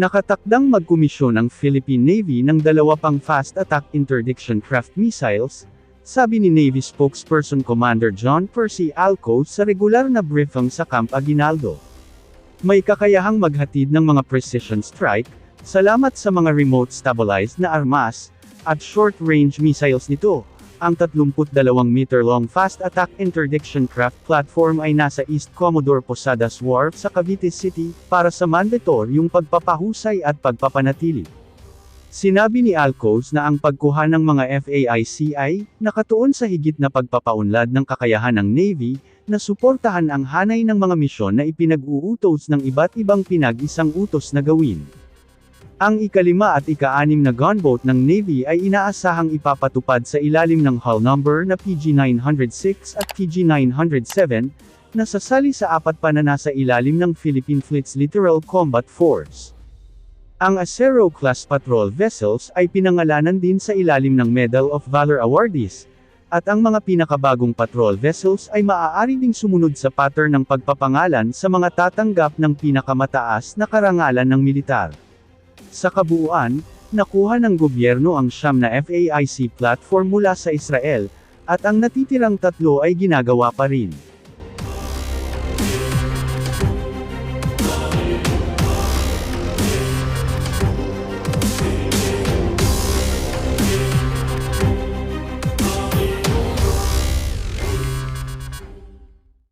Nakatakdang magkomisyon ang Philippine Navy ng dalawa pang fast attack interdiction craft missiles, sabi ni Navy spokesperson Commander John Percy Alco sa regular na briefing sa Camp Aguinaldo. May kakayahang maghatid ng mga precision strike, salamat sa mga remote stabilized na armas, at short-range missiles nito. Ang 32-meter-long fast attack interdiction craft platform ay nasa East Commodore Posadas Wharf sa Cavite City, para sa mandatoryong pagpapahusay at pagpapanatili. Sinabi ni Alcos na ang pagkuha ng mga FAIC ay nakatuon sa higit na pagpapaunlad ng kakayahan ng Navy na suportahan ang hanay ng mga misyon na ipinag-uutos ng iba't ibang pinag-isang utos na gawin. Ang ikalima at ika-anim na gunboat ng Navy ay inaasahang ipapatupad sa ilalim ng hull number na PG-906 at PG-907, na sasali sa apat pa na nasa ilalim ng Philippine Fleet's Littoral Combat Force. Ang Acero-class patrol vessels ay pinangalanan din sa ilalim ng Medal of Valor awardees, at ang mga pinakabagong patrol vessels ay maaari ding sumunod sa pattern ng pagpapangalan sa mga tatanggap ng pinakamataas na karangalan ng militar. Sa kabuuan, nakuha ng gobyerno ang siyam na FAIC platform mula sa Israel, at ang natitirang tatlo ay ginagawa pa rin.